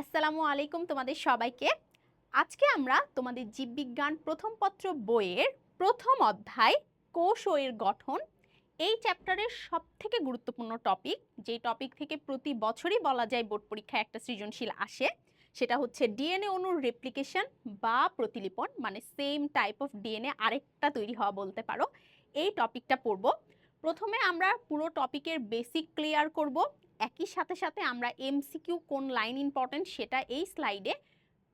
আসসালামু আলাইকুম তোমাদের সবাইকে। আজকে আমরা তোমাদের জীববিজ্ঞান প্রথম পত্র বইয়ের প্রথম অধ্যায় কোষ ও এর গঠন এই চ্যাপ্টারের সব থেকে গুরুত্বপূর্ণ টপিক যেই টপিক থেকে প্রতি বছরই বলা যায় বোর্ড পরীক্ষায় একটা সৃজনশীল আসে, সেটা হচ্ছে ডিএনএ অণুর রেপ্লিকেশন বা প্রতিলিপন মানে সেম টাইপ অফ ডিএনএ আরেকটা তৈরি হওয়া বলতে পারো। এই টপিকটা পড়ব। প্রথমে আমরা পুরো টপিকের বেসিক ক্লিয়ার করব। একই সাথে সাথে আমরা এমসিকিউ কোন লাইন ইম্পর্টেন্ট সেটা এই স্লাইডে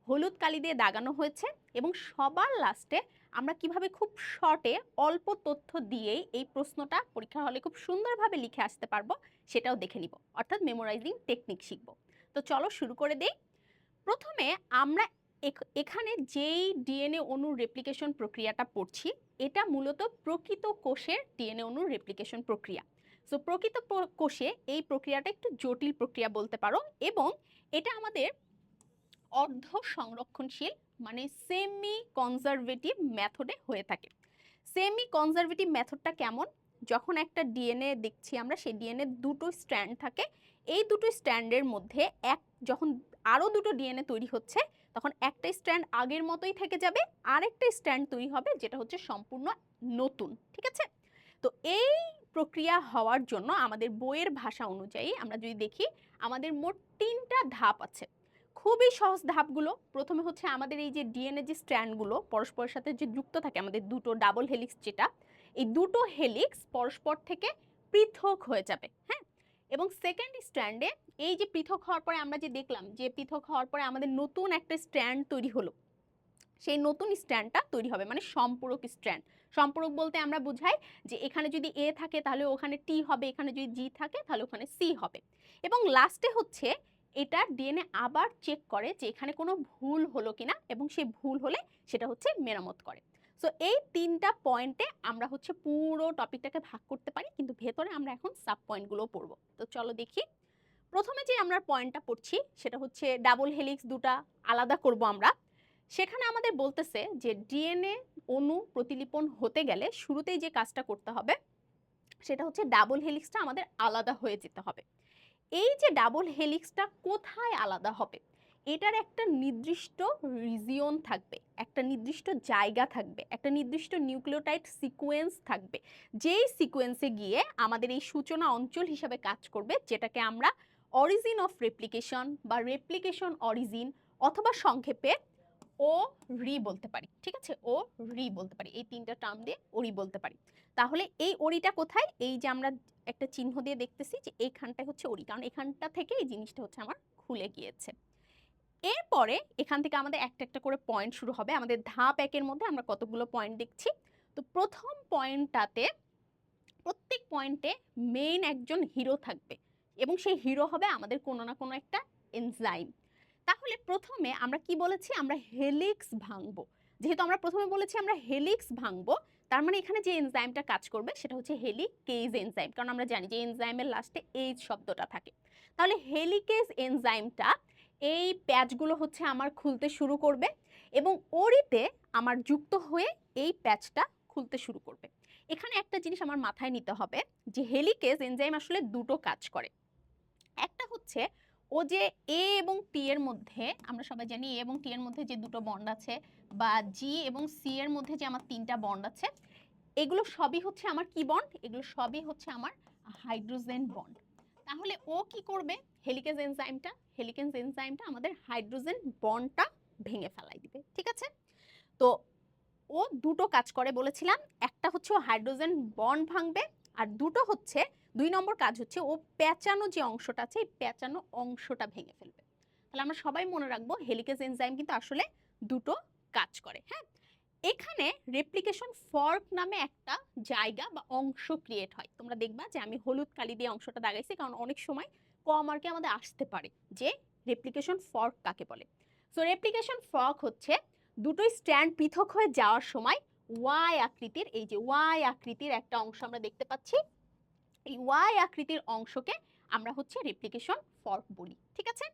হলুদ কালি দিয়ে দাগানো হয়েছে এবং সবার লাস্টে আমরা কীভাবে খুব শর্টে অল্প তথ্য দিয়েই এই প্রশ্নটা পরীক্ষার হলে খুব সুন্দরভাবে লিখে আসতে পারব সেটাও দেখে নিব। অর্থাৎ মেমোরাইজিং টেকনিক শিখব। তো চলো শুরু করে দেই। প্রথমে আমরা এখ- এখানে যেই ডিএনএ অণুর রেপ্লিকেশন প্রক্রিয়াটা পড়ছি, এটা মূলত প্রকৃত কোষের ডিএনএ অণুর রেপ্লিকেশন প্রক্রিয়া। সো প্রকৃত কোষে এই প্রক্রিয়াটা একটু জটিল প্রক্রিয়া বলতে পারো এবং এটা আমাদের অর্ধ সংরক্ষণশীল মানে সেমি কনজারভেটিভ মেথডে হয়ে থাকে। সেমি কনজারভেটিভ মেথডটা কেমন? যখন একটা ডিএনএ দেখছি আমরা, সেই ডিএনএ দুটো স্ট্র্যান্ড থাকে। এই দুটো স্ট্র্যান্ডের মধ্যে এক, যখন আরও দুটো ডিএনএ তৈরি হচ্ছে, তখন একটা স্ট্র্যান্ড আগের মতোই থেকে যাবে, আরেকটা স্ট্র্যান্ড তৈরি হবে, যেটা হচ্ছে সম্পূর্ণ নতুন, ঠিক আছে? তো এই প্রক্রিয়া হওয়ার জন্য আমাদের বইয়ের ভাষা অনুযায়ী আমরা যদি দেখি, আমাদের মোট তিনটা ধাপ আছে। খুবই সহজ ধাপগুলো। প্রথমে হচ্ছে আমাদের এই যে ডিএনএ যে স্ট্র্যান্ডগুলো, পরস্পরের সাথে যে যুক্ত থাকে আমাদের দুটো ডাবল হেলিক্স যেটা, এই দুটো হেলিক্স পরস্পর থেকে পৃথক হয়ে যাবে হ্যাঁ? এবং সেকেন্ড স্ট্র্যান্ডে এই যে পৃথক হওয়ার পরে আমরা যে দেখলাম, যে পৃথক হওয়ার পরে আমাদের নতুন একটা স্ট্র্যান্ড তৈরি হলো। সেই নতুন স্ট্র্যান্ডটা তৈরি হবে মানে সম্পূরক স্ট্র্যান্ড সম্পূরক বলতে আমরা বুঝাই যে এখানে যদি এ থাকে তাহলে ওখানে টি হবে, এখানে যদি জি থাকে তাহলে ওখানে সি হবে। এবং লাস্টে হচ্ছে এটা ডিএনএ আবার চেক করে যে এখানে কোনো ভুল হলো কিনা এবং সেই ভুল হলে সেটা হচ্ছে মেরামত করে। সো এই তিনটা পয়েন্টে আমরা হচ্ছে পুরো টপিকটাকে ভাগ করতে পারি, কিন্তু ভেতরে আমরা এখন সাব পয়েন্টগুলো পড়ব। তো চলো দেখি। প্রথমে যে আমরা পয়েন্টটা পড়ছি সেটা হচ্ছে ডাবল হেলিক্স দুটা আলাদা করব আমরা। সেখানে আমাদের বলতেছে যে, ডিএনএ অণু প্রতিলিপন হতে গেলে শুরুতেই যে কাজটা করতে হবে, সেটা হচ্ছে ডাবল হেলিক্সটা আমাদের আলাদা হয়ে যেতে হবে। এই যে ডাবল হেলিক্সটা কোথায় আলাদা হবে? এটার একটা নির্দিষ্ট রিজিয়ন থাকবে, একটা নির্দিষ্ট জায়গা থাকবে, একটা নির্দিষ্ট নিউক্লিওটাইড সিকোয়েন্স থাকবে, যেই সিকোয়েন্সে গিয়ে আমাদের এই সূচনা অঞ্চল হিসাবে কাজ করবে, যেটাকে আমরা অরিজিন অফ রেপ্লিকেশন বা রেপ্লিকেশন অরিজিন অথবা সংক্ষেপে ও, রি বলতে পারি, ঠিক আছে? ও, রি বলতে পারি, এই তিনটা টার্ম দিয়ে ওরি বলতে পারি। তাহলে এই ওরিটা কোথায়? এই যে আমরা একটা চিহ্ন দিয়ে দেখতেছি যে এইখানটায় হচ্ছে ওরি কারণ এখানটা থেকে এই জিনিসটা হচ্ছে আমার খুলে গিয়েছে। এরপরে এখান থেকে আমাদের একটা একটা করে পয়েন্ট শুরু হবে। আমাদের ধাপ একের মধ্যে আমরা কতগুলো পয়েন্ট দেখছি? তো প্রথম পয়েন্টটাতে প্রত্যেক পয়েন্টে মেইন একজন হিরো থাকবে এবং সেই হিরো হবে আমাদের কোনো না কোনো একটা এনজাইম তাহলে প্রথমে আমরা কি বলেছি? আমরা হেলিক্স ভাঙবো। যেহেতু আমরা প্রথমে বলেছি আমরা হেলিক্স ভাঙবো, তার মানে এখানে যে এনজাইমটা কাজ করবে সেটা হচ্ছে হেলিকেজ এনজাইম। কারণ আমরা জানি যে এনজাইমের লাস্টে এইচ শব্দটা থাকে। তাহলে হেলিকেজ এনজাইমটা এই প্যাচগুলো হচ্ছে আমার খুলতে শুরু করবে এবং ওরিতে আমার যুক্ত হয়ে এই প্যাচটা খুলতে শুরু করবে। এখানে একটা জিনিস আমার মাথায় নিতে হবে যে হেলিকেজ এনজাইম আসলে দুটো কাজ করে। একটা হচ্ছে ও যে এ এবং টি এর মধ্যে, আমরা সবাই জানি এ এবং টি এর মধ্যে যে দুটো বন্ড আছে বা জি এবং সি এর মধ্যে যে আমার তিনটা বন্ড আছে, এগুলো সবই হচ্ছে আমার কি বন্ড এগুলো সবই হচ্ছে আমার হাইড্রোজেন বন্ড তাহলে ও কি করবে? হেলিকেজ এনজাইমটা হেলিকেজ এনজাইমটা আমাদের হাইড্রোজেন বন্ডটা ভেঙে ফেলাই দিবে, ঠিক আছে? তো ও দুটো কাজ করে বলেছিলাম, একটা হচ্ছে ও হাইড্রোজেন বন্ড ভাঙবে আর দুটো হচ্ছে দুই নম্বর কাজ হচ্ছে ও পেঁচানো যে অংশটা আছে, এই পেঁচানো অংশটা ভেঙে ফেলবে। তাহলে আমরা সবাই মনে রাখব হেলিকেজ এনজাইম কিন্তু আসলে দুটো কাজ করে হ্যাঁ? এখানে রেপ্লিকেশন ফর্ক নামে একটা জায়গা বা অংশ ক্রিয়েট হয়। তোমরা দেখবা যে আমি হলুদ কালি দিয়ে অংশটা দাগাইছি, কারণ অনেক সময় ক মার্কে আমাদের আসতে পারে যে রেপ্লিকেশন ফর্ক কাকে বলে। সো রেপ্লিকেশন ফর্ক হচ্ছে দুটোই স্ট্যান্ড পৃথক হয়ে যাওয়ার সময় ওয়াই আকৃতির, এই যে ওয়াই আকৃতির একটা অংশ আমরা দেখতে পাচ্ছি এই ওয়াই আকৃতির অংশকে আমরা হচ্ছে রেপ্লিকেশন ফর্ক বলি, ঠিক আছে?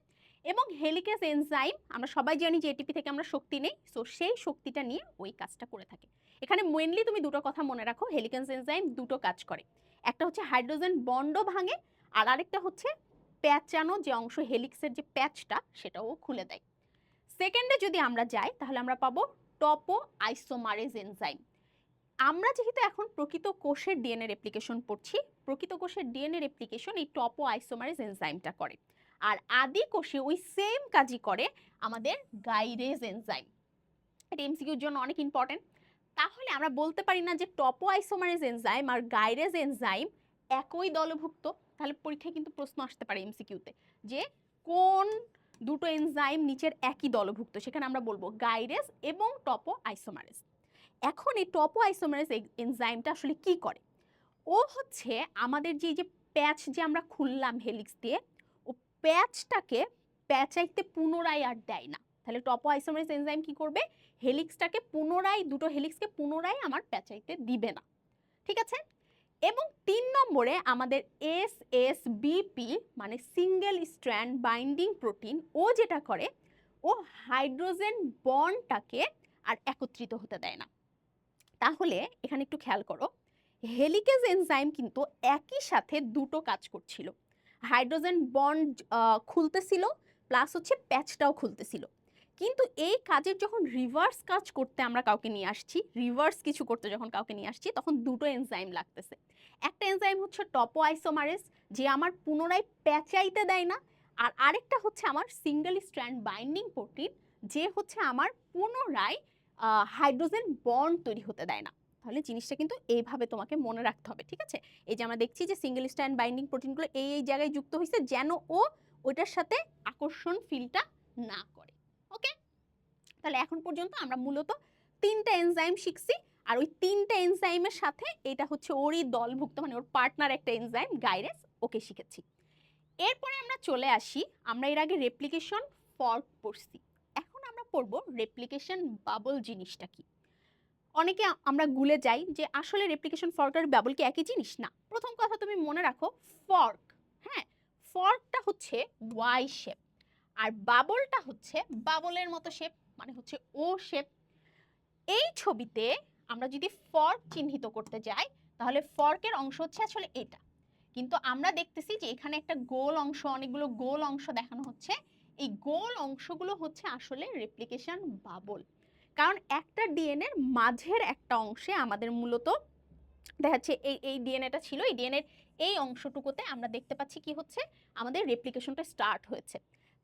এবং হেলিকেজ এনজাইম আমরা সবাই জানি যে এটিপি থেকে আমরা শক্তি নেই সো সেই শক্তিটা নিয়ে ওই কাজটা করে থাকে। এখানে মেনলি তুমি দুটো কথা মনে রাখো, হেলিকেজ এনজাইম দুটো কাজ করে। একটা হচ্ছে হাইড্রোজেন বন্ড ভাঙে, আর আরেকটা হচ্ছে প্যাচানো যে অংশ হেলিক্সের যে প্যাচটা, সেটাও খুলে দেয়। সেকেন্ডে যদি আমরা যাই, তাহলে আমরা পাবো টপো আইসোমারেজ এনজাইম আমরা যেহেতু এখন প্রকৃত কোষের ডিএনএ রেপ্লিকেশন পড়ছি, প্রকৃত কোষের ডিএনএ রেপ্লিকেশন এই টপো আইসোমারেজ এনজাইমটা করে। আর আদি কোষে ওই সেম কাজই করে আমাদের গাইরেজ এনজাইম এটা এমসিকিউর জন্য অনেক ইম্পর্টেন্ট তাহলে আমরা বলতে পারি না যে টপো আইসোমারেজ এনজাইম আর গাইরেজ এনজাইম একই দলভুক্ত। তাহলে পরীক্ষায় কিন্তু প্রশ্ন আসতে পারে এমসিকিউতে যে কোন দুটো এনজাইম নিচের একই দলভুক্ত, সেখানে আমরা বলব গাইরেজ এবং টপো আইসোমারেজ এখন এই টপো আইসোমারেজ এনজাইমটা আসলে কি করে? ও হচ্ছে আমাদের যে যে প্যাচ যে আমরা খুললাম হেলিক্স দিয়ে, ও প্যাচটাকে প্যাচাইতে পুনরায় আর দেয় না। তাহলে টপো আইসোমারেজ এনজাইম কি করবে? হেলিক্সটাকে পুনরায়, দুটো হেলিক্সকে পুনরায় আমার প্যাচাইতে দিবে না। ঠিক আছে? এবং তিন নম্বরে আমাদের এস এস বিপি মানে সিঙ্গেল স্ট্র্যান্ড বাইন্ডিং প্রোটিন, ও যেটা করে, ও হাইড্রোজেন বন্ডটাকে আর একত্রিত হতে দেয় না। তাহলে এখানে একটু খেয়াল করো, হেলিকেজ এনজাইম কিন্তু একই সাথে দুটো কাজ করছিল। হাইড্রোজেন বন্ড খুলতেছিল, প্লাস হচ্ছে প্যাচটাও খুলতেছিল। কিন্তু এই কাজের যখন রিভার্স কাজ করতে আমরা কাউকে নিয়ে আসছি, রিভার্স কিছু করতে যখন কাউকে নিয়ে আসছি, তখন দুটো এনজাইম লাগতেছে। একটা এনজাইম হচ্ছে টপো আইসোমারেস যে আমার পুনরায় প্যাচাইতে দেয় না, আর আরেকটা হচ্ছে আমার সিঙ্গেল স্ট্র্যান্ড বাইন্ডিং প্রোটিন, যে হচ্ছে আমার পুনরায় হাইড্রোজেন বন্ড তৈরি হতে দেয় না। তাহলে জিনিসটা কিন্তু এইভাবে তোমাকে মনে রাখতে হবে, ঠিক আছে? এই যে আমরা দেখছি যে সিঙ্গেল স্ট্যান্ড বাইন্ডিং প্রোটিনগুলো এই এই জায়গায় যুক্ত হয়েছে যেন ও ওইটার সাথে আকর্ষণ ফিলটা না করে ওকে তাহলে এখন পর্যন্ত আমরা মূলত তিনটা এনজাইম শিখছি আর ওই তিনটা এনজাইমের সাথে এটা হচ্ছে ওরই দলভুক্ত মানে ওর পার্টনার একটা এনজাইম গাইরেস ওকে শিখেছি। এরপরে আমরা চলে আসি, আমরা এর আগে রেপ্লিকেশন ফর্ক পড়ছি। পড়ব রেপ্লিকেশন বাবল জিনিসটা কি? অনেকে আমরা গুলে যাই যে আসলে রেপ্লিকেশন ফর্ক আর বাবল কি একই জিনিস? না। প্রথম কথা তুমি মনে রাখো ফর্ক হ্যাঁ? ফর্কটা হচ্ছে ওয়াই শেপ আর বাবলটা হচ্ছে বাবলের মতো শেপ মানে হচ্ছে ও শেপ এই ছবিতে আমরা যদি ফর্ক চিহ্নিত করতে যাই, তাহলে ফর্কের অংশ হচ্ছে আসলে এটা। কিন্তু আমরা দেখতেছি যে এখানে একটা গোল অংশ, অনেকগুলো গোল অংশ দেখানো হচ্ছে। এই গোল অংশগুলো হচ্ছে আসলে রেপ্লিকেশন বাবল কারণ একটা ডিএনএর মাঝের একটা অংশে আমাদের মূলত দেখা যাচ্ছে এই এই ডিএনএটা ছিল, এই ডিএনএর এই অংশটুকুতে আমরা দেখতে পাচ্ছি কি হচ্ছে? আমাদের রেপ্লিকেশনটা স্টার্ট হয়েছে।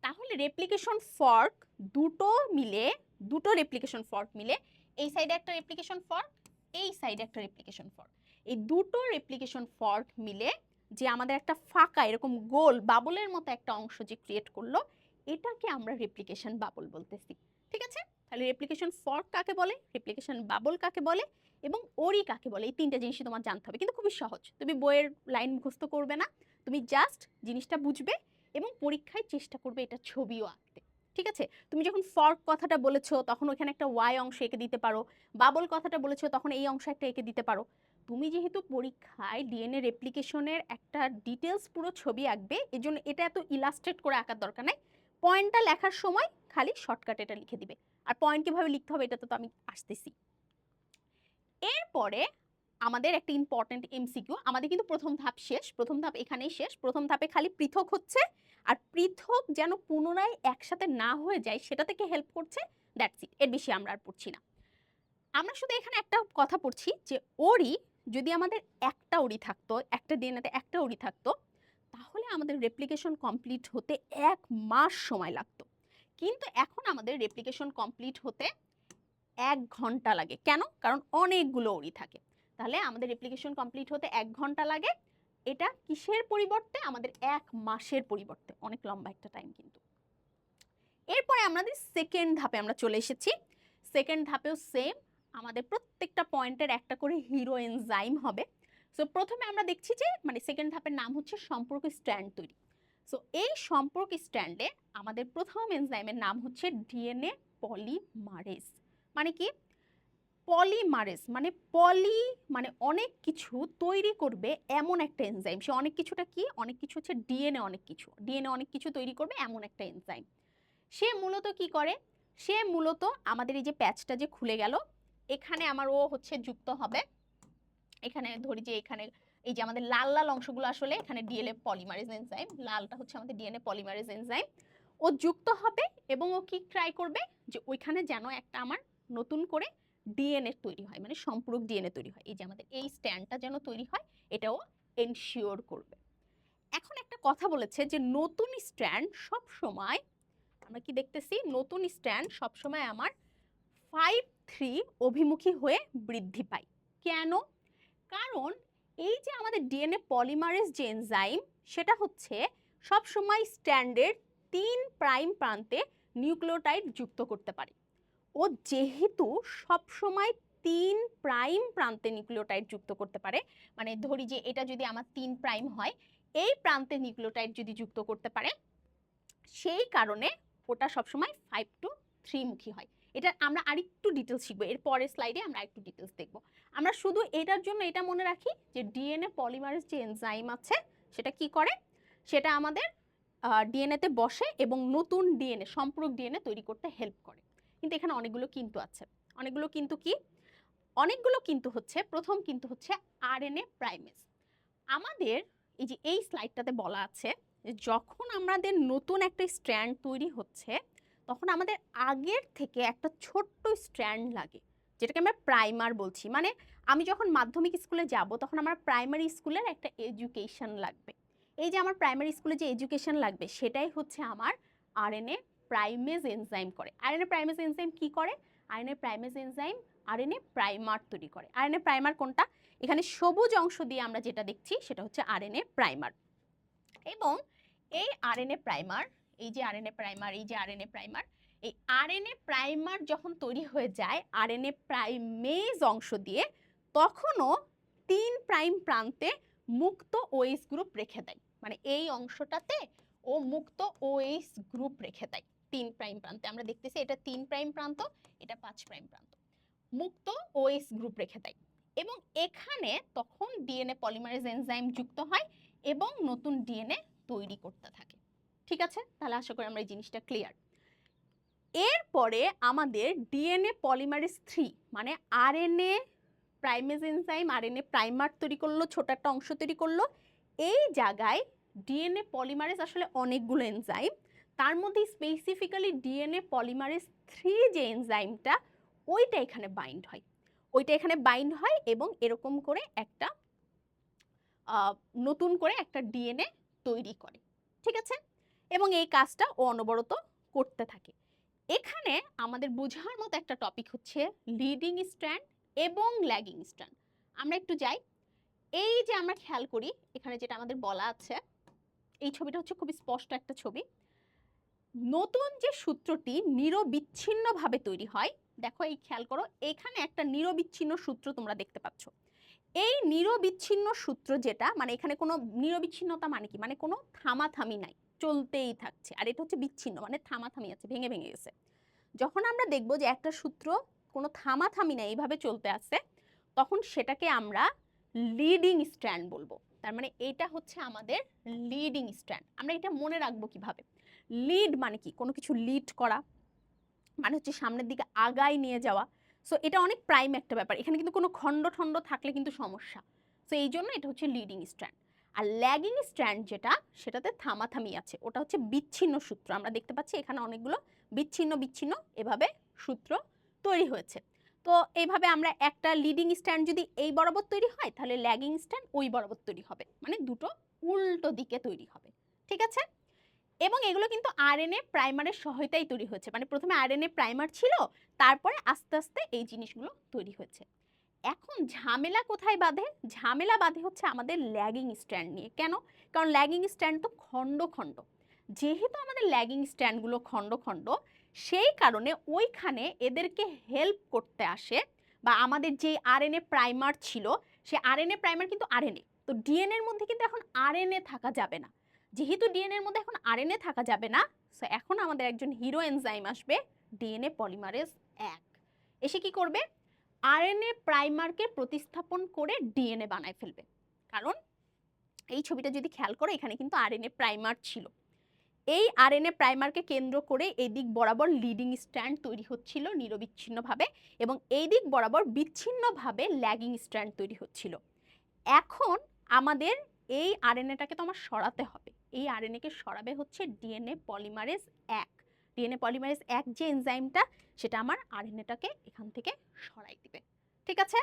তাহলে রেপ্লিকেশন ফর্ক দুটো মিলে, দুটো রেপ্লিকেশন ফর্ক মিলে, এই সাইডে একটা রেপ্লিকেশন ফর্ক এই সাইডে একটা রেপ্লিকেশন ফর্ক এই দুটো রেপ্লিকেশন ফর্ক মিলে যে আমাদের একটা ফাঁকা এরকম গোল বাবলের মতো একটা অংশ যে ক্রিয়েট করল এটাকে আমরা রেপ্লিকেশন বাবল বলতেছি, ঠিক আছে? তাহলে রেপ্লিকেশন ফর্ক কাকে বলে? রেপ্লিকেশন বাবল কাকে বলে? এবং ওরি কাকে বলে? এই তিনটা জিনিসই তোমার জানতে হবে, কিন্তু খুবই সহজ। তুমি বইয়ের লাইন মুখস্থ করবে না, তুমি জাস্ট জিনিসটা বুঝবে এবং পরীক্ষায় চেষ্টা করবে এটা ছবিও আঁকতে, ঠিক আছে? তুমি যখন ফর্ক কথাটা বলেছ, তখন ওখানে একটা ওয়াই অংশ এঁকে দিতে পারো। বাবল কথাটা বলেছ, তখন এই অংশ একটা এঁকে দিতে পারো। তুমি যেহেতু পরীক্ষায় ডিএনএ রেপ্লিকেশনের একটা ডিটেলস পুরো ছবি আঁকবে এই জন্য এটা এত ইলাস্ট্রেট করে আঁকার দরকার নাই। পয়েন্টটা লেখার সময় খালি শর্টকাট এটা লিখে দিবে। আর পয়েন্ট কীভাবে লিখতে হবে এটা তো আমি আসতেছি। এরপরে আমাদের একটা ইম্পর্টেন্ট এমসিকিউ আমাদের কিন্তু প্রথম ধাপ শেষ, প্রথম ধাপ এখানেই শেষ, প্রথম ধাপে খালি পৃথক হচ্ছে, আর পৃথক যেন পুনরায় একসাথে না হয়ে যায় সেটা থেকে হেল্প করছে? দ্যাটস ইট এর বেশি আমরা আর পড়ছি না। আমরা শুধু এখানে একটা কথা পড়ছি যে ওরি যদি আমাদের একটা ওরি থাকতো, একটা ডিএনএতে একটা ওরি থাকতো আমাদের রেপ্লিকেশন কমপ্লিট হতে এক মাস সময় লাগতো। কিন্তু এখন আমাদের রেপ্লিকেশন কমপ্লিট হতে এক ঘণ্টা লাগে। কেন? কারণ অনেকগুলো ওরি থাকে। তাহলে আমাদের রেপ্লিকেশন কমপ্লিট হতে এক ঘণ্টা লাগে। এটা কিসের পরিবর্তে? আমাদের এক মাসের পরিবর্তে। অনেক লম্বা একটা টাইম কিন্তু। এরপরে আমাদের সেকেন্ড ধাপে আমরা চলে এসেছি। সেকেন্ড ধাপেও সেম আমাদের প্রত্যেকটা পয়েন্টের একটা করে হিরো এনজাইম হবে। সো প্রথমে আমরা দেখছি যে মানে সেকেন্ড ধাপের নাম হচ্ছে সম্পর্ক স্ট্যান্ড তৈরি। সো এই সম্পর্ক স্ট্যান্ডে আমাদের প্রথম এনজাইমের নাম হচ্ছে ডিএনএ পলিমারেজ মানে কি? পলিমারেজ মানে পলি মানে অনেক কিছু তৈরি করবে এমন একটা এনজাইম সে অনেক কিছুটা কি? অনেক কিছু হচ্ছে ডিএনএ অনেক কিছু। ডিএনএ অনেক কিছু তৈরি করবে এমন একটা এনজাইম সে মূলত কি করে? সে মূলত আমাদের এই যে প্যাচটা যে খুলে গেল, এখানে আমার ও হচ্ছে যুক্ত হবে। এখানে ধরি যে এখানে এই যে আমাদের লাল লাল অংশগুলো আসলে এখানে ডিএনএ পলিমারেজ এনজাইম লালটা হচ্ছে আমাদের ডিএনএ পলিমারেজ এনজাইম ও যুক্ত হবে এবং ও কি ট্রাই করবে যে ওইখানে যেন একটা আমার নতুন করে ডিএনএ তৈরি হয় মানে সম্পূরক ডিএনএ তৈরি হয়। এই যে আমাদের এই স্ট্যান্ডটা যেন তৈরি হয় এটাও এনশিওর করবে। এখন একটা কথা বলেছে যে নতুন স্ট্যান্ড সব সময় আমরা কি দেখতেছি? নতুন স্ট্যান্ড সব সময় আমার ফাইভ থ্রি অভিমুখী হয়ে বৃদ্ধি পায়। কেন? কারণ এই যে আমাদের ডিএনএ পলিমারেজ যে এনজাইম সেটা হচ্ছে সব সময় স্ট্যান্ডের তিন প্রাইম প্রান্তে নিউক্লিওটাইড যুক্ত করতে পারে। ও যেহেতু সব সময় তিন প্রাইম প্রান্তে নিউক্লিওটাইড যুক্ত করতে পারে মানে ধরি যে এটা যদি আমার তিন প্রাইম হয়, এই প্রান্তে নিউক্লিওটাইড যদি যুক্ত করতে পারে, সেই কারণে ওটা সবসময় ফাইভ টু থ্রি মুখী হয়। এটা আমরা আরেকটু ডিটেলস শিখব। এর পরের স্লাইডে আমরা একটু ডিটেলস দেখব। আমরা শুধু এটার জন্য এটা মনে রাখি যে ডিএনএ পলিমারেজ যে এনজাইম আছে, সেটা কি করে? সেটা আমাদের ডিএনএতে বসে এবং নতুন ডিএনএ সম্পূরক ডিএনএ তৈরি করতে হেল্প করে। কিন্তু এখানে অনেকগুলো কিন্তু আছে। অনেকগুলো কিন্তু কি? অনেকগুলো কিন্তু হচ্ছে, প্রথম কিন্তু হচ্ছে আরএনএ প্রাইমেজ আমাদের এই যে এই স্লাইডটাতে বলা আছে যখন আমাদের নতুন একটা স্ট্র্যান্ড তৈরি হচ্ছে তখন আমাদের আগের থেকে একটা ছোট্ট স্ট্র্যান্ড লাগে, যেটাকে আমরা প্রাইমার বলছি। মানে আমি যখন মাধ্যমিক স্কুলে যাব, তখন আমার প্রাইমারি স্কুলের একটা এডুকেশন লাগবে। এই যে আমার প্রাইমারি স্কুলে যে এডুকেশন লাগবে, সেটাই হচ্ছে আমার আরএনএ প্রাইমেজ এনজাইম করে। আরএনএ প্রাইমেজ এনজাইম কি করে? RNA primase enzyme RNA primer তৈরি করে। আরএনএ প্রাইমার কোনটা? এখানে সবুজ অংশ দিয়ে আমরা যেটা দেখছি, সেটা হচ্ছে আরএনএ প্রাইমার। এবং এই আরএনএ প্রাইমার এই যে আরএনএ প্রাইমার এই যে আরএনএ প্রাইমার এই আরএনএ প্রাইমার যখন তৈরি হয়ে যায় আরএনএ প্রাইমেজ অংশ দিয়ে, তখনও তিন প্রাইম প্রান্তে মুক্ত ওএইচ গ্রুপ রেখে দেয়। মানে এই অংশটাতে ও মুক্ত ওএইচ গ্রুপ রেখে দেয় তিন প্রাইম প্রান্তে। আমরা দেখতেছি এটা তিন প্রাইম প্রান্ত, এটা পাঁচ প্রাইম প্রান্ত। মুক্ত ওএইচ গ্রুপ রেখে দেয়। এবং এখানে তখন ডিএনএ পলিমারেজ এনজাইম যুক্ত হয় এবং নতুন ডিএনএ তৈরি করতে থাকে। ঠিক আছে? তাহলে আশা করি আমরা এই জিনিসটা ক্লিয়ার এরপরে আমাদের ডিএনএ পলিমারেজ থ্রি মানে RNA primase enzyme RNA primer তৈরি করল, ছোট একটা অংশ তৈরি করল। এই জায়গায় ডিএনএ পলিমারেজ আসলে অনেকগুলো এনজাইম তার মধ্যে স্পেসিফিক্যালি ডিএনএ পলিমারেজ থ্রি যে এনজাইমটা ওইটা এখানে বাইন্ড হয়। ওইটা এখানে বাইন্ড হয় এবং এরকম করে একটা নতুন করে একটা ডিএনএ তৈরি করে। ঠিক আছে? এবং এই কাজটা ও অনবরত করতে থাকে। এখানে আমাদের বোঝার মতো একটা টপিক হচ্ছে লিডিং স্ট্যান্ড এবং ল্যাগিং স্ট্যান্ড আমরা একটু যাই। এই যে আমরা খেয়াল করি, এখানে যেটা আমাদের বলা আছে, এই ছবিটা হচ্ছে খুবই স্পষ্ট একটা ছবি। নতুন যে সূত্রটি নিরবিচ্ছিন্নভাবে তৈরি হয়, দেখো এই খেয়াল করো, এখানে একটা নিরবিচ্ছিন্ন সূত্র তোমরা দেখতে পাচ্ছ। এই নিরবিচ্ছিন্ন সূত্র যেটা মানে এখানে কোনো নিরবিচ্ছিন্নতা মানে কি? মানে কোনো থামাথামি নাই। চলতেই থাকছে। আর এটা হচ্ছে বিচ্ছিন্ন মানে থামাথামি আছে, ভেঙে ভেঙে গেছে। যখন আমরা দেখব যে একটা সূত্র কোনো থামাথামি নাই এইভাবে চলতে আছে, তখন সেটাকে আমরা লিডিং স্ট্যান্ড বলব। তার মানে এটা হচ্ছে আমাদের লিডিং স্ট্যান্ড আমরা এটা মনে রাখব কীভাবে? লিড মানে কি? কোনো কিছু লিড করা মানে হচ্ছে সামনের দিকে আগায় নিয়ে যাওয়া। সো এটা অনেক প্রাইম একটা ব্যাপার। এখানে কিন্তু কোনো খণ্ড ঠণ্ড থাকলে কিন্তু সমস্যা। সো এই জন্য এটা হচ্ছে লিডিং স্ট্যান্ড আর ল্যাগিং স্ট্যান্ড যেটা, সেটাতে থামাথামি আছে। ওটা হচ্ছে বিচ্ছিন্ন সূত্র। আমরা দেখতে পাচ্ছি এখানে অনেকগুলো বিচ্ছিন্ন বিচ্ছিন্ন এভাবে সূত্র তৈরি হয়েছে। তো এইভাবে আমরা একটা লিডিং স্ট্যান্ড যদি এই বরাবর তৈরি হয়, তাহলে ল্যাগিং স্ট্যান্ড ওই বরাবর তৈরি হবে। মানে দুটো উল্টো দিকে তৈরি হবে। ঠিক আছে? এবং এগুলো কিন্তু আরএনএ প্রাইমারের সহায়তায় তৈরি হয়েছে। মানে প্রথমে আরএনএ প্রাইমার ছিল, তারপরে আস্তে আস্তে এই জিনিসগুলো তৈরি হয়েছে। এখন ঝামেলা কোথায় বাঁধে? ঝামেলা বাঁধে হচ্ছে আমাদের ল্যাগিং স্ট্যান্ড নিয়ে। কেন? কারণ ল্যাগিং স্ট্যান্ড তো খণ্ড খণ্ড। যেহেতু আমাদের ল্যাগিং স্ট্যান্ডগুলো খণ্ড খণ্ড, সেই কারণে ওইখানে এদেরকে হেল্প করতে আসে বা আমাদের যে আরএনএ প্রাইমার ছিল, সে আরএনএ প্রাইমার কিন্তু আরএনএ তো ডিএনএর মধ্যে কিন্তু এখন আরএনএ থাকা যাবে না। যেহেতু ডিএনএর মধ্যে এখন আরএনএ থাকা যাবে না সো এখন আমাদের একজন হিরো এনজাইম আসবে ডিএনএ পলিমারেজ এক। এসে কি করবে? আরএনএ প্রাইমারকে প্রতিস্থাপন করে ডিএনএ বানায় ফেলবে। কারণ এই ছবিটা যদি খেয়াল করো, এখানে কিন্তু আরএনএ প্রাইমার ছিল। এই আরএনএ প্রাইমারকে কেন্দ্র করে এই দিক বরাবর লিডিং স্ট্যান্ড তৈরি হচ্ছিল নিরবিচ্ছিন্নভাবে এবং এই দিক বরাবর বিচ্ছিন্নভাবে ল্যাগিং স্ট্যান্ড তৈরি হচ্ছিল। এখন আমাদের এই আরএনএটাকে তো আমার সরাতে হবে। এই আরএনএকে সরাবে হচ্ছে ডিএনএ পলিমারেজ এক। ডিএনএ পলিমারেজ এক যে এনজাইমটা সেটা আমার আরএনএটাকে এখান থেকে সরাই দিবে। ঠিক আছে?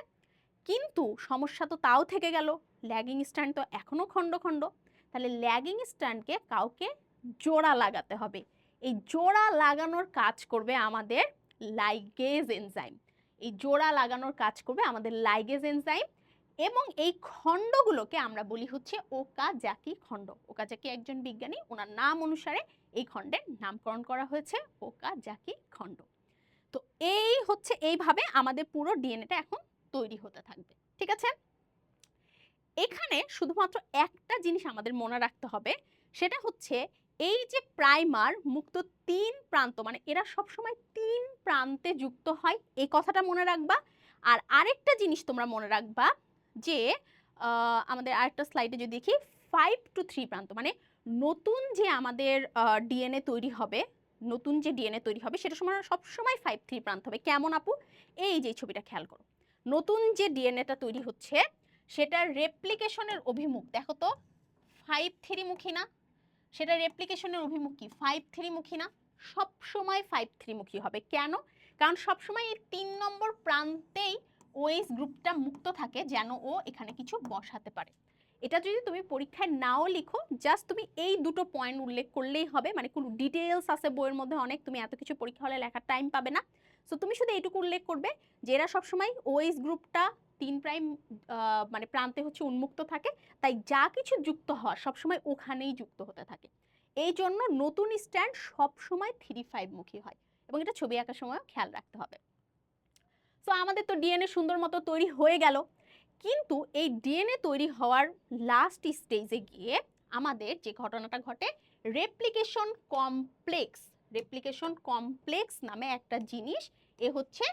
কিন্তু সমস্যা তো তাও থেকে গেল। ল্যাগিং স্ট্যান্ড তো এখনও খণ্ড খণ্ড। তাহলে ল্যাগিং স্ট্যান্ডকে কাউকে জোড়া লাগাতে হবে। এই জোড়া লাগানোর কাজ করবে আমাদের লাইগেজ এনজাইম এই জোড়া লাগানোর কাজ করবে আমাদের লাইগেজ এনজাইম এবং এই খণ্ডগুলোকে আমরা বলি হচ্ছে ওকাজাকি খণ্ড। ওকাজাকি একজন বিজ্ঞানী, ওনার নাম অনুসারে এই খণ্ডের নামকরণ করা হয়েছে ওকাজাকি খণ্ড। তো এই হচ্ছে, এইভাবে আমাদের পুরো ডিএনএটা এখন তৈরি হতে থাকবে, ঠিক আছে? এখানে শুধুমাত্র একটা জিনিস আমাদের মনে রাখতে হবে, সেটা হচ্ছে এই যে প্রাইমার মুক্ত তিন প্রান্ত মানে এরা সবসময় তিন প্রান্তে যুক্ত হয়, এই কথাটা মনে রাখবা। আর আরেকটা জিনিস তোমরা মনে রাখবা যে আমাদের আরেকটা স্লাইডে যদি দেখি ফাইভ টু থ্রি প্রান্ত মানে নতুন যে আমাদের ডিএনএ তৈরি হবে, নতুন যে ডিএনএ তৈরি হবে সেটা সময় সবসময় ফাইভ থ্রি প্রান্ত হবে। কেমন আপু? এই যে ছবিটা খেয়াল করো। নতুন যে ডিএনএটা তৈরি হচ্ছে সেটা রেপ্লিকেশনের অভিমুখ, দেখো তো ফাইভ থ্রি মুখী না? সেটা রেপ্লিকেশনের অভিমুখ কি? ফাইভ থ্রি মুখী না? সব সময় ফাইভ থ্রি মুখী হবে। কেন? কারণ সবসময় এই তিন নম্বর প্রান্তেই ওএস গ্রুপটা মুক্ত থাকে, যেন ও এখানে কিছু বসাতে পারে। এটা যদি তুমি পরীক্ষায় নাও লিখো জাস্ট তুমি এই দুটো পয়েন্ট উল্লেখ করলেই হবে। মানে কোনো ডিটেলস আছে বইয়ের মধ্যে অনেক, তুমি এত কিছু পরীক্ষা হলে লেখার টাইম পাবে না। সো তুমি শুধু এইটুকু উল্লেখ করবে যে এরা সবসময় ওএস গ্রুপটা তিন প্রাইম মানে প্রান্তে হচ্ছে উন্মুক্ত থাকে। তাই যা কিছু যুক্ত হওয়া সবসময় ওখানেই যুক্ত হতে থাকে। এই জন্য নতুন স্ট্যান্ড সবসময় থ্রি ফাইভ মুখী হয় এবং এটা ছবি আঁকার সময়ও খেয়াল রাখতে হবে। সো আমাদের তো ডিএনএ সুন্দর মতো তৈরি হয়ে গেল। কিন্তু এই ডিএনএ তৈরি হওয়ার লাস্ট স্টেজে গিয়ে আমাদের যে ঘটনাটা ঘটে রেপ্লিকেশন কমপ্লেক্স রেপ্লিকেশন কমপ্লেক্স নামে একটা জিনিস, এ হচ্ছে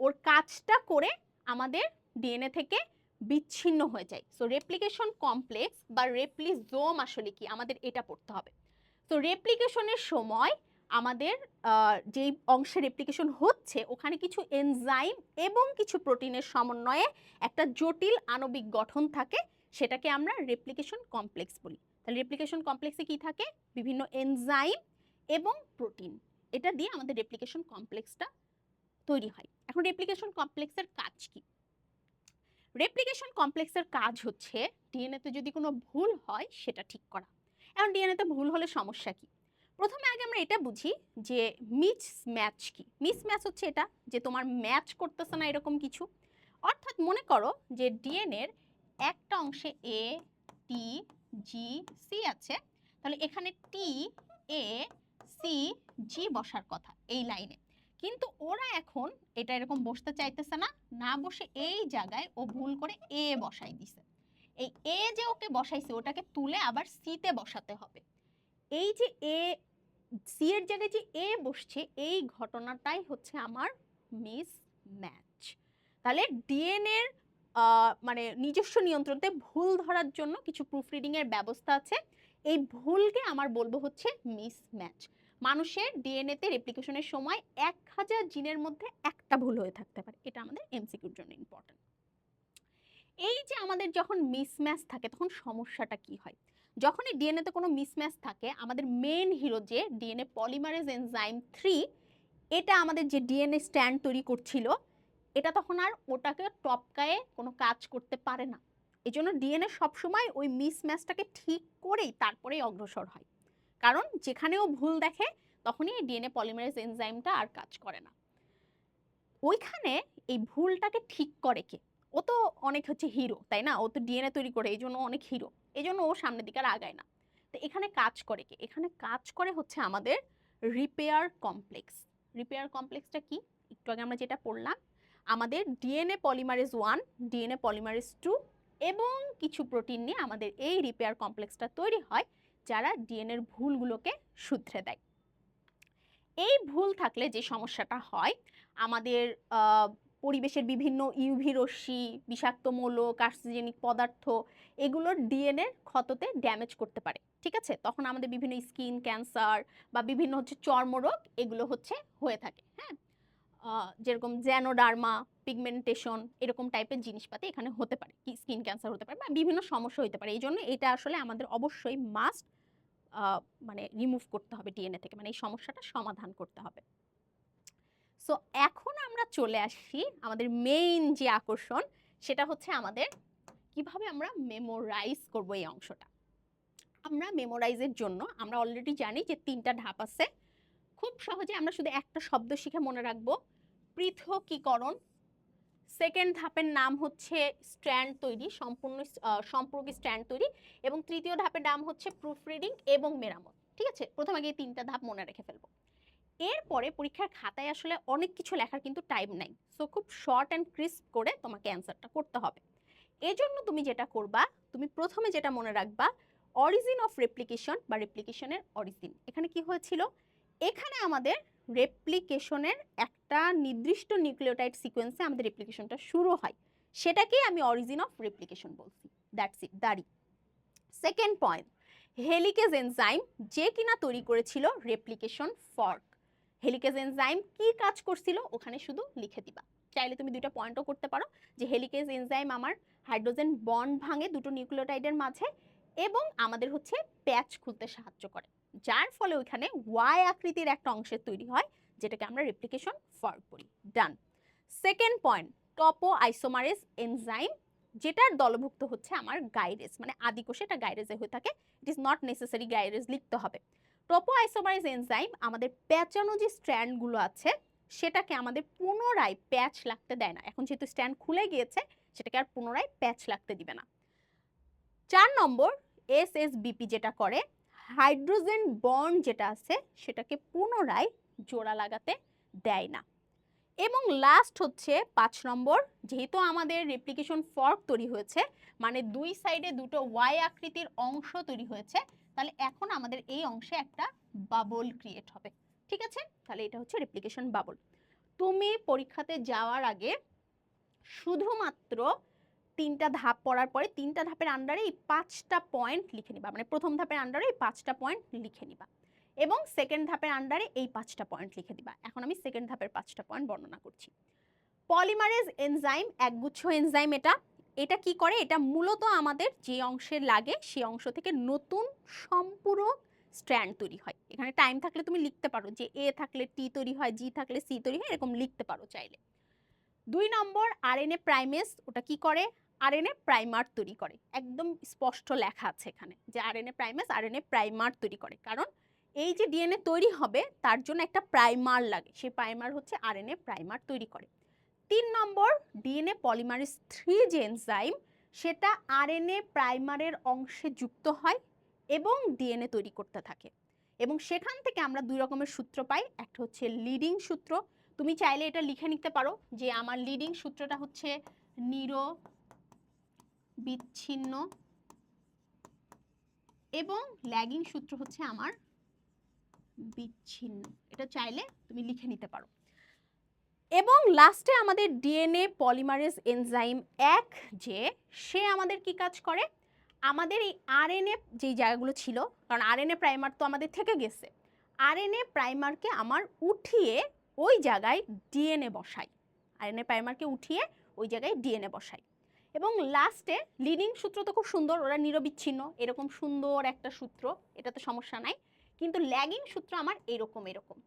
ওর কাজটা করে আমাদের ডিএনএ থেকে বিচ্ছিন্ন হয়ে যায়। সো রেপ্লিকেশন কমপ্লেক্স বা রেপ্লিজোম আসলে কি? আমাদের এটা পড়তে হবে। তো রেপ্লিকেশনের সময় আমাদের যেই অংশে রেপ্লিকেশন হচ্ছে, ওখানে কিছু এনজাইম এবং কিছু প্রোটিনের সমন্বয়ে একটা জটিল আণবিক গঠন থাকে, সেটাকে আমরা রেপ্লিকেশন কমপ্লেক্স বলি। তাহলে রেপ্লিকেশন কমপ্লেক্সে কি থাকে? বিভিন্ন এনজাইম এবং প্রোটিন এটা দিয়ে আমাদের রেপ্লিকেশন কমপ্লেক্সটা তৈরি হয়। এখন রেপ্লিকেশন কমপ্লেক্সের কাজ কি? রেপ্লিকেশন কমপ্লেক্সের কাজ হচ্ছে ডিএনএতে যদি কোনো ভুল হয়, সেটা ঠিক করা। এখন ডিএনএতে ভুল হলে সমস্যা কি? প্রথমে আগে আমরা এটা বুঝি যে মিস ম্যাচ কি? মিস ম্যাচ হচ্ছে এটা যে তোমার ম্যাচ করতেছে না এরকম কিছু। অর্থাৎ মনে করো যে ডিএনএর একটা অংশে এ টি জি সি আছে, তাহলে এখানে টি এ সি জি বসার কথা এই লাইনে। কিন্তু ওরা এখন এটা এরকম বসতে চাইতেছে না না বসে এই জায়গায় ও ভুল করে এ বসাই দিছে। এই এ যে ওকে বসাইছে, ওটাকে তুলে আবার সিতে বসাতে হবে। এই যে এ সি এর জায়গায় যে এ বসছে, এই ঘটনাটাই হচ্ছে আমার মিস ম্যাচ তাহলে ডিএনএর মানে নিজস্ব নিয়ন্ত্রণতে ভুল ধরার জন্য কিছু প্রুফ রিডিং এর ব্যবস্থা আছে। এই ভুলকে আমার বলব হচ্ছে মিস ম্যাচ মানুষের ডিএনএতে রেপ্লিকেশনের সময় এক হাজার জিনের মধ্যে একটা ভুল হয়ে থাকতে পারে। এটা আমাদের এমসিকিউর জন্য ইম্পর্টেন্ট এই যে আমাদের যখন মিসম্যাচ থাকে, তখন সমস্যাটা কি হয়? যখনই ডিএনএতে কোনো মিসম্যাচ থাকে, আমাদের মেন হিরো যে ডিএনএ পলিমারেজ এনজাইম থ্রি এটা আমাদের যে ডিএনএ স্ট্যান্ড তৈরি করছিল, এটা তখন আর ওটাকে টপকায়ে কোনো কাজ করতে পারে না। এই জন্য ডিএনএ সবসময় ওই মিসম্যাচটাকে ঠিক করেই তারপরেই অগ্রসর হয়। কারণ যেখানেও ভুল দেখে, তখনই ডিএনএ পলিমারেজ এনজাইমটা আর কাজ করে না। ওইখানে এই ভুলটাকে ঠিক করে কে? ও তো অনেক হচ্ছে হিরো তাই না? ও তো ডিএনএ তৈরি করে এই জন্য অনেক হিরো এই জন্য ও সামনের দিকে আর আগায় না। তো এখানে কাজ করে কে? এখানে কাজ করে হচ্ছে আমাদের রিপেয়ার কমপ্লেক্স রিপেয়ার কমপ্লেক্সটা কি? একটু আগে আমরা যেটা পড়লাম, আমাদের DNA polymerase one DNA polymerase two এবং কিছু প্রোটিন নিয়ে আমাদের এই রিপেয়ার কমপ্লেক্সটা তৈরি হয়, যারা ডিএনএর ভুলগুলোকে শুধরে দেয়। এই ভুল থাকলে যে সমস্যাটা হয়, আমাদের পরিবেশের বিভিন্ন ইউভি রশ্মি বিষাক্ত মৌল কার্সিজেনিক পদার্থ এগুলোর ডিএনএ ক্ষততে ড্যামেজ করতে পারে, ঠিক আছে? তখন আমাদের বিভিন্ন স্কিন ক্যান্সার বা বিভিন্ন হচ্ছে চর্মরোগ এগুলো হচ্ছে হয়ে থাকে হ্যাঁ? যেরকম জ্যানোডার্মা পিগমেন্টেশন এরকম টাইপের জিনিসপাতি এখানে হতে পারে, কি স্কিন ক্যান্সার হতে পারে বা বিভিন্ন সমস্যা হতে পারে। এই জন্য এটা আসলে আমাদের অবশ্যই মাস্ট মানে রিমুভ করতে হবে ডিএনএ থেকে মানে এই সমস্যাটা সমাধান করতে হবে। সো এখন আমরা চলে আসি আমাদের মেইন যে আকর্ষণ সেটা হচ্ছে আমাদের কীভাবে আমরা মেমোরাইজ করব এই অংশটা। আমরা মেমোরাইজের জন্য আমরা অলরেডি জানি যে তিনটা ধাপ আছে। খুব সহজে আমরা শুধু একটা শব্দ শিখে মনে রাখব পৃথকীকরণ। সেকেন্ড ধাপের নাম হচ্ছে স্ট্যান্ড তৈরি সম্পূর্ণ আহ, সম্পর্ক স্ট্যান্ড তৈরি। এবং তৃতীয় ধাপের নাম হচ্ছে প্রুফ রিডিং এবং মেরামত। ঠিক আছে? প্রথমে আগে এই তিনটা ধাপ মনে রেখে ফেলব। এরপরে পরীক্ষার খাতায় আসলে অনেক কিছু লেখার কিন্তু টাইম নাই। সো খুব শর্ট অ্যান্ড ক্রিস্প করে তোমাকে অ্যান্সারটা করতে হবে। এজন্য তুমি যেটা করবা, তুমি প্রথমে যেটা মনে রাখবা অরিজিন অফ রেপ্লিকেশন বা রেপ্লিকেশনের অরিজিন এখানে কি হয়েছিল? এখানে আমাদের রেপ্লিকেশনের একটা নির্দিষ্ট নিউক্লিওটাইড সিকোয়েন্সে আমাদের রেপ্লিকেশনটা শুরু হয়। সেটাকেই আমি অরিজিন অফ রেপ্লিকেশন বলছি। দ্যাটস ইট দাড়ি। সেকেন্ড পয়েন্ট হেলিকেজ এনজাইম যে কিনা তৈরি করেছিল রেপ্লিকেশন ফর্ক হেলিকেজ এনজাইম কি কাজ করছিল ওখানে শুধু লিখে দিবা। চাইলে তুমি দুইটা পয়েন্টও করতে পারো যে হেলিকেজ এনজাইম আমার হাইড্রোজেন বন্ড ভাঙে দুটো নিউক্লিওটাইডের মাঝে এবং আমাদের হচ্ছে প্যাচ খুলতে সাহায্য করে। যার ফলে ওইখানে ওয়াই আকৃতির একটা অংশের তৈরি হয়, যেটাকে আমরা রেপ্লিকেশন ফর্ক বলি। ডান সেকেন্ড পয়েন্ট টপো আইসোমারেজ এনজাইম যেটার দলভুক্ত হচ্ছে আমার গাইরেজ মানে আদিকোষে এটা গাইরেজে হয়ে থাকে। It is not necessary gyrase লিখতে হবে। টপো আইসোমারেজ এনজাইম আমাদের প্যাচানো যে স্ট্র্যান্ডগুলো আছে, সেটাকে আমাদের পুনরায় প্যাচ লাগতে দেয় না। এখন যেহেতু স্ট্যান্ড খুলে গিয়েছে, সেটাকে আর পুনরায় প্যাচ লাগতে দিবে না। চার নম্বর এস এস বিপি যেটা করে, হাইড্রোজেন বন্ড যেটা আছে, সেটাকে পুনরায় জোড়া লাগাতে দেয় না। এবং লাস্ট হচ্ছে পাঁচ নম্বর, যেহেতু আমাদের রেপ্লিকেশন ফর্ক তৈরি হয়েছে মানে দুই সাইডে দুটো ওয়াই আকৃতির অংশ তৈরি হয়েছে তাহলে এখন আমাদের এই অংশে একটা বাবল ক্রিয়েট হবে। ঠিক আছে? তাহলে এটা হচ্ছে রেপ্লিকেশন বাবল তুমি পরীক্ষাতে যাওয়ার আগে শুধুমাত্র তিনটা ধাপ পড়ার পরে তিনটা ধাপের আন্ডারে এই পাঁচটা পয়েন্ট লিখে নিবা। মানে প্রথম ধাপের আন্ডারে এই পাঁচটা পয়েন্ট লিখে নিবা। এবং সেকেন্ড ধাপের আন্ডারে এই পাঁচটা পয়েন্ট লিখে দিবা। এখন আমি সেকেন্ড ধাপের পাঁচটা পয়েন্ট বর্ণনা করছি। পলিমারেজ এনজাইম একগুচ্ছ এনজাইম এটা। এটা কি করে? এটা মূলত আমাদের যে অংশে লাগে সেই অংশ থেকে নতুন সম্পূরক স্ট্র্যান্ড তৈরি হয়। এখানে টাইম থাকলে তুমি লিখতে পারো যে এ থাকলে টি তৈরি হয়, জি থাকলে সি তৈরি হয়, এরকম লিখতে পারো চাইলে। দুই নম্বর, আরএনএ প্রাইমেস, ওটা কি করে? আরএনএ প্রাইমার তৈরি করে। একদম স্পষ্ট লেখা আছে এখানে যে আরএনএ প্রাইমেস, আরএনএ প্রাইমার তৈরি করে। কারণ এই যে ডিএনএ তৈরি হবে, তার জন্য একটা প্রাইমার লাগে। সেই প্রাইমার হচ্ছে আরএনএ প্রাইমার তৈরি করে। তিন নম্বর ডিএনএ পলিমারিজ থ্রি যে এনজাইম, সেটা আরএনএ প্রাইমারের অংশে যুক্ত হয় এবং ডিএনএ তৈরি করতে থাকে। এবং সেখান থেকে আমরা দুই রকমের সূত্র পাই, একটা হচ্ছে লিডিং সূত্র। তুমি চাইলে এটা লিখে নিতে পারো যে আমার লিডিং সূত্রটা হচ্ছে নিরো, বিচ্ছিন্ন এবং ল্যাগিং সূত্র হচ্ছে আমার বিচ্ছিন্ন। এটা চাইলে তুমি লিখে নিতে পারো। এবং লাস্টে আমাদের ডিএনএ পলিমারেজ এনজাইম এক যে, সে আমাদের কি কাজ করে? আমাদের এই আরএনএ যেই জায়গাগুলো ছিল, কারণ আরএনএ প্রাইমার তো আমাদের থেকে গেছে, আরএনএ প্রাইমারকে আমার উঠিয়ে ওই জায়গায় ডিএনএ বসাই। আরএনএ প্রাইমারকে উঠিয়ে ওই জায়গায় ডিএনএ বসাই। এবং লাস্টে লিডিং সূত্র তো খুব সুন্দর, ওরা নিরবিচ্ছিন্ন, এরকম সুন্দর একটা সূত্র এটা তো সমস্যা নাই। কিন্তু ল্যাগিং সূত্র আমার এরকম এরকম।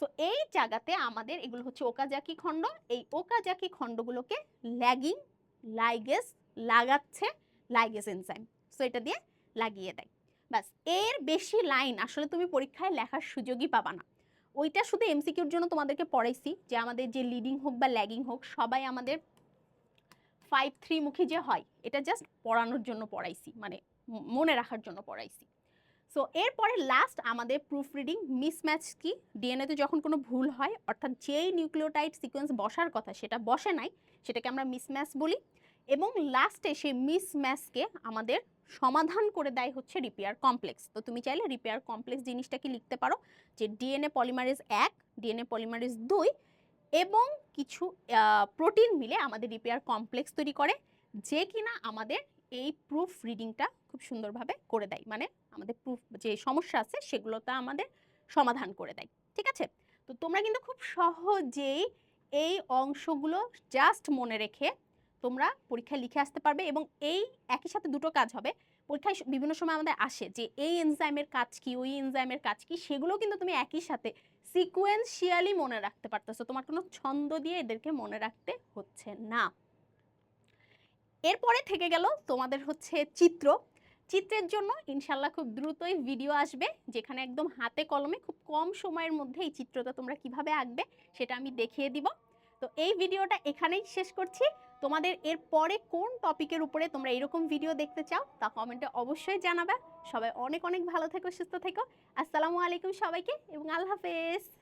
তো এই জায়গাতে আমাদের এগুলো হচ্ছে ওকাজাকি খণ্ড। এই ওকাজাকি খণ্ডগুলোকে ল্যাগিং, লাইগেস লাগাচ্ছে, লাইগেস এনজাইম। সো এটা দিয়ে লাগিয়ে দেয়। ব্যাস, এর বেশি লাইন আসলে তুমি পরীক্ষায় লেখার সুযোগই পাবা না। ওইটা শুধু এমসিকিউর জন্য তোমাদেরকে পড়াইছি, যে আমাদের যে লিডিং হোক বা ল্যাগিং হোক, সবাই আমাদের ফাইভ থ্রি মুখী যে হয়, এটা জাস্ট পড়ানোর জন্য পড়াইছি মানে মনে রাখার জন্য পড়াইছি। সো এরপরে লাস্ট আমাদের প্রুফ রিডিং মিসম্যাচ কি ডিএনএতে যখন কোনো ভুল হয়, অর্থাৎ যেই নিউক্লিওটাইড সিকোয়েন্স বসার কথা সেটা বসে নাই, সেটাকে আমরা মিসম্যাচ বলি এবং লাস্টে সেই মিসম্যাচকে আমাদের সমাধান করে দেয় হচ্ছে রিপেয়ার কমপ্লেক্স তো তুমি চাইলে রিপেয়ার কমপ্লেক্স জিনিসটা কি লিখতে পারো যে ডিএনএ পলিমারেজ এক ডিএনএ পলিমারেজ দুই এবং কিছু প্রোটিন মিলে আমাদের রিপেয়ার কমপ্লেক্স তৈরি করে, যে কিনা আমাদের এই প্রুফ রিডিংটা খুব সুন্দরভাবে করে দেয়। মানে আমাদের প্রুফ যে সমস্যা আছে সেগুলোতে আমাদের সমাধান করে দেয়। ঠিক আছে? তো তোমরা কিন্তু খুব সহজেই এই অংশগুলো জাস্ট মনে রেখে তোমরা পরীক্ষায় লিখে আসতে পারবে এবং এই একই সাথে দুটো কাজ হবে। পরীক্ষায় বিভিন্ন সময় আমাদের আসে যে এই এনজাইমের কাজ কি, ওই এনজাইমের কাজ কি, সেগুলো কিন্তু তুমি একই সাথে সিকুয়েন্সিয়ালি মনে রাখতে পারতেছো। তোমার কোনো ছন্দ দিয়ে এদেরকে মনে রাখতে হচ্ছে না। এরপরে থেকে গেল তোমাদের হচ্ছে চিত্র। চিত্রের জন্য ইনশাল্লাহ খুব দ্রুতই ভিডিও আসবে, যেখানে একদম হাতে কলমে খুব কম সময়ের মধ্যে এই চিত্রটা তোমরা কীভাবে আঁকবে সেটা আমি দেখিয়ে দিব। তো এই ভিডিওটা এখানেই শেষ করছি। তোমাদের এর পরে কোন টপিকের উপরে তোমরা এরকম ভিডিও দেখতে চাও তা কমেন্টে অবশ্যই জানাবে। সবাই অনেক অনেক ভালো থেকো, সুস্থ থেকো। আসসালামু আলাইকুম সবাইকে এবং আল্লাহ হাফেজ।